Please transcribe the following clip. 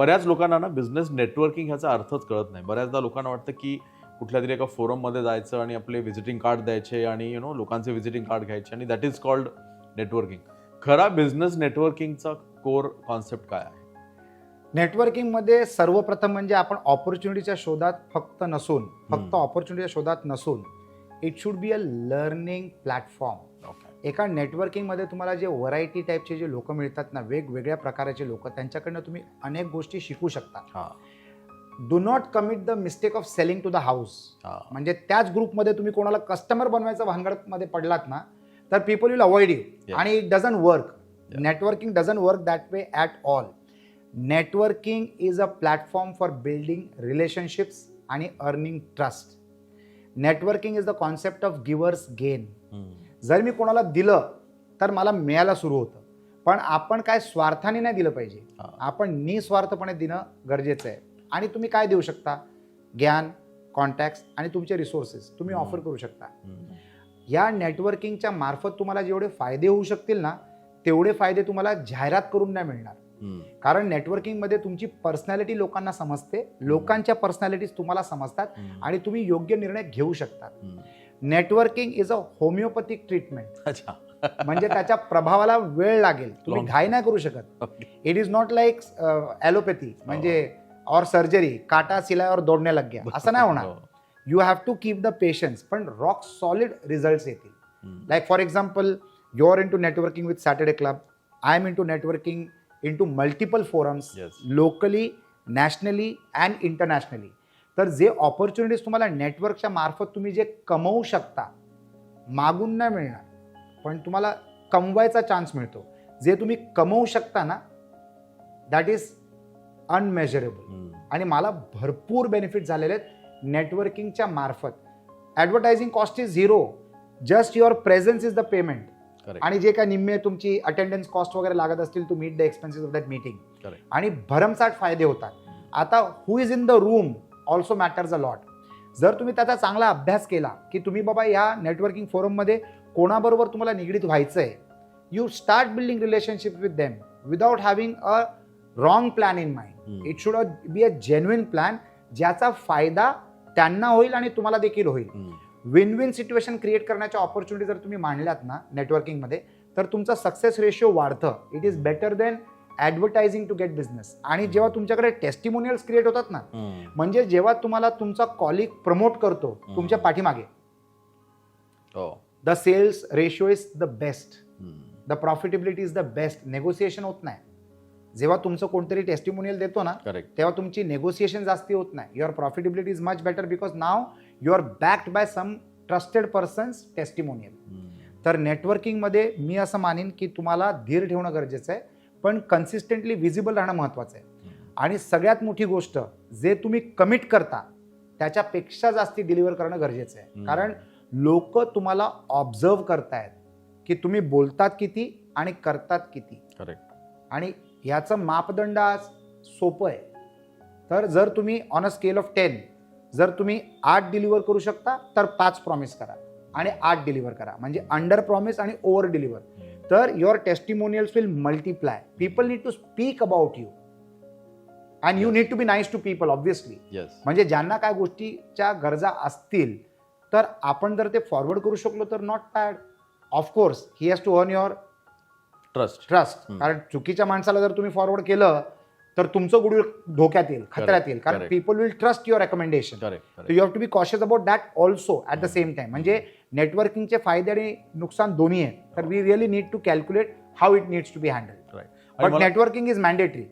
बऱ्याच लोकांना ना बिझनेस नेटवर्किंग ह्याचा अर्थच कळत नाही. बऱ्याचदा लोकांना वाटतं की कुठल्या तरी एका फोरममध्ये जायचं आणि आपले व्हिजिटिंग कार्ड द्यायचे आणि यु नो लोकांचे व्हिजिटिंग कार्ड घ्यायचे आणि दॅट इज कॉल्ड नेटवर्किंग खरा बिझनेस नेटवर्किंगचा कोर कॉन्सेप्ट काय आहे? नेटवर्किंगमध्ये सर्वप्रथम म्हणजे आपण ऑपॉर्च्युनिटीच्या शोधात फक्त नसून फक्त. ऑपॉर्च्युनिटीच्या शोधात नसून it should be a learning platform एका नेटवर्किंगमध्ये तुम्हाला जे व्हरायटी टाईपचे जे लोक मिळतात ना वेगवेगळ्या प्रकारचे लोक त्यांच्याकडनं तुम्ही अनेक गोष्टी शिकू शकता. Do not commit the mistake of selling to the house म्हणजे त्याच ग्रुपमध्ये तुम्ही कोणाला कस्टमर बनवायचं भानगडमध्ये पडलात ना तर पीपल विल अवॉइड यू. आणि it doesn't work. Networking doesn't work that way at all networking is a platform for building relationships आणि earning trust networking is the concept of givers gain जर मी कोणाला दिलं तर मला मिळायला सुरू होतं. पण आपण काय स्वार्थाने नाही दिलं पाहिजे. आपण निस्वार्थपणे देणं गरजेचं आहे. आणि तुम्ही काय देऊ शकता? ज्ञान कॉन्टॅक्ट्स आणि तुमचे रिसोर्सेस तुम्ही. ऑफर करू शकता. या नेटवर्किंगच्या मार्फत तुम्हाला जेवढे फायदे होऊ शकतील ना तेवढे फायदे तुम्हाला जाहिरात करून नाही मिळणार. कारण नेटवर्किंगमध्ये तुमची पर्सनॅलिटी लोकांना समजते. लोकांच्या पर्सनॅलिटीज तुम्हाला समजतात आणि तुम्ही योग्य निर्णय घेऊ शकतात. Networking is a homeopathic treatment अच्छा. म्हणजे त्याच्या प्रभावाला वेळ लागेल. तुम्ही घाई नाही करू शकत. It is not like allopathy म्हणजे और सर्जरी काटा सिलाय और दौडने लग गया असं नाही होणार. You have to keep the patience पण रॉक सॉलिड रिझल्ट येतील. हम्म. like for example you're into networking with saturday club. I'm into networking into multiple forums Yes. locally nationally and internationally. तर जे ऑपॉर्च्युनिटीज तुम्हाला नेटवर्कच्या मार्फत तुम्ही जे कमवू शकता मागून नाही मिळणार पण तुम्हाला कमवायचा चान्स मिळतो. जे तुम्ही कमवू शकता ना दॅट इज अनमेजरेबल. आणि मला भरपूर बेनिफिट झालेले आहेत नेटवर्किंगच्या मार्फत. Advertising cost is zero just your presence is the payment. आणि जे काय निम्मे तुमची अटेंडन्स कॉस्ट वगैरे लागत असतील to meet the expenses of that meeting. आणि भरमसाठ फायदे होतात. आता who is in the room also matters a lot जर तुम्ही त्याचा चांगला अभ्यास केला की तुम्ही बाबा या नेटवर्किंग फोरममध्ये कोणाबरोबर तुम्हाला निगडीत व्हायचं आहे you start building relationship with them without having a wrong plan in mind. It should be a genuine plan ज्याचा फायदा त्यांना होईल आणि तुम्हाला देखील होईल. विन विन सिच्युएशन क्रिएट करण्याच्या ऑपॉर्च्युनिटी जर तुम्ही मांडल्यात ना नेटवर्किंगमध्ये तर तुमचा सक्सेस रेशिओ वाढतं it is better than advertising to get business आणि जेव्हा तुमच्याकडे टेस्टिमोनियल्स क्रिएट होतात ना. म्हणजे जेव्हा तुम्हाला तुमचा कॉलिग प्रमोट करतो. तुमच्या पाठीमागे. The sales ratio is the best. The profitability is the best negotiation होत नाही. जेव्हा तुमचं कोणतरी टेस्टिमोनियल देतो ना तेव्हा तुमची नेगोसिएशन जास्ती होत नाही. Your profitability is much better because now you are backed by some trusted persons testimonial. तर नेटवर्किंगमध्ये मी असं मानेन की तुम्हाला धीर ठेवणं गरजेचं आहे. पण कन्सिस्टंटली विजिबल राहणं महत्त्वाचं आहे. आणि सगळ्यात मोठी गोष्ट जे तुम्ही कमिट करता त्याच्यापेक्षा जास्ती डिलिव्हर करणं गरजेचं आहे. कारण लोक तुम्हाला ऑब्झर्व करतायत की तुम्ही बोलतात किती आणि करतात किती. करेक्ट आणि ह्याचं मापदंड आज सोपं आहे. तर जर तुम्ही on a scale of ten जर तुम्ही आठ डिलिव्हर करू शकता तर पाच प्रॉमिस करा आणि आठ डिलिव्हर करा. म्हणजे अंडर प्रॉमिस आणि ओव्हर डिलिव्हर तर your testimonials will multiply people need to speak about you and you need to be nice to people obviously yes म्हणजे ज्यांना काय गोष्टीच्या गरजा असतील तर आपण जर ते फॉरवर्ड करू शकलो तर not bad of course he has to earn your trust trust. कारण चुकीच्या माणसाला जर तुम्ही फॉरवर्ड केलं तर तुमचं गुडविल धोक्यात येईल खतऱ्यात येईल. कारण. People will trust your recommendation you have to be cautious about that also at the same time म्हणजे नेटवर्किंगचे फायदे आणि नुकसान दोन्ही आहेत. तर we really need to calculate how it needs to be handle but networking is mandatory